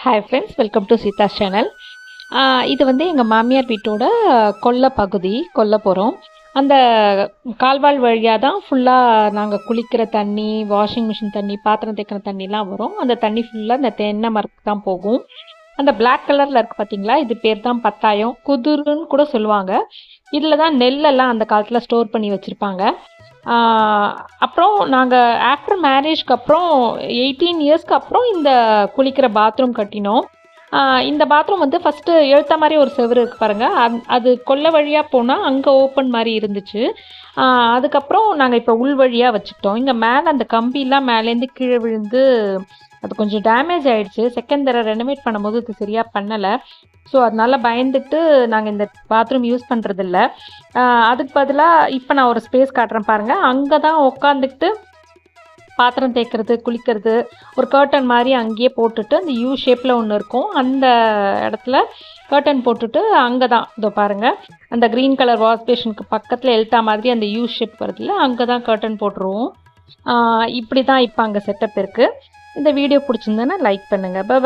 Hi friends welcome to Sita channel இது வந்து எங்கள் மாமியார் வீட்டோட கொல்லை பகுதி கொல்ல போகிறோம் அந்த கால்வாய் வழியாக தான் ஃபுல்லாக நாங்கள் குளிக்கிற தண்ணி வாஷிங் மிஷின் தண்ணி பாத்திரம் தேக்கிற தண்ணிலாம் வரும். அந்த தண்ணி ஃபுல்லாக இந்த தென்னை மரத்துக்கு தான் போகும். அந்த பிளாக் கலரில் இருக்குது பார்த்தீங்களா இது பேர் தான் பத்தாயம். குதிருன்னு கூட சொல்லுவாங்க. இதில் தான் நெல்லெல்லாம் அந்த காலத்தில் ஸ்டோர் பண்ணி வச்சுருப்பாங்க. அப்புறம் நாங்கள் ஆஃப்டர் மேரேஜ்க்கு அப்புறம் எயிட்டீன் இயர்ஸ்க்கு அப்புறம் இந்த குளிக்கிற பாத்ரூம் கட்டினோம். இந்த பாத்ரூம் வந்து ஃபஸ்ட்டு எழுத்த மாதிரி ஒரு செவரு இருக்குது பாருங்கள் அந் அது கொல்லை வழியாக போனால் அங்கே ஓப்பன் மாதிரி இருந்துச்சு. அதுக்கப்புறம் நாங்கள் இப்போ உள் வழியாக வச்சுக்கிட்டோம். இங்கே மேலே அந்த கம்பிலாம் மேலேருந்து கீழே விழுந்து அது கொஞ்சம் டேமேஜ் ஆகிடுச்சு செகண்ட் தர ரெனோவேட் பண்ணும்போது இது சரியாக பண்ணலை. ஸோ அதனால பயந்துட்டு நாங்கள் இந்த பாத்ரூம் யூஸ் பண்ணுறதில்ல அதுக்கு பதிலாக இப்போ நான் ஒரு ஸ்பேஸ் காட்டுறேன் பாருங்கள் அங்கே தான் உட்காந்துக்கிட்டு பாத்திரம் தேய்க்கிறது குளிக்கிறது ஒரு கர்டன் மாதிரி அங்கேயே போட்டுட்டு அந்த யூ ஷேப்பில் ஒன்று இருக்கும். அந்த இடத்துல கர்டன் போட்டுட்டு அங்கே தான் இதோ பாருங்கள் அந்த க்ரீன் கலர் வாஷ் பேஷனுக்கு பக்கத்தில் எழுத்தா மாதிரி அந்த யூ ஷேப் வருதுல்ல அங்கே தான் கர்டன் போட்டுருவோம். இப்படி தான் இப்போ அங்கே செட்டப் இருக்குது இந்த வீடியோ பிடிச்சிருந்தேன்னா லைக் பண்ணுங்கள் பாய்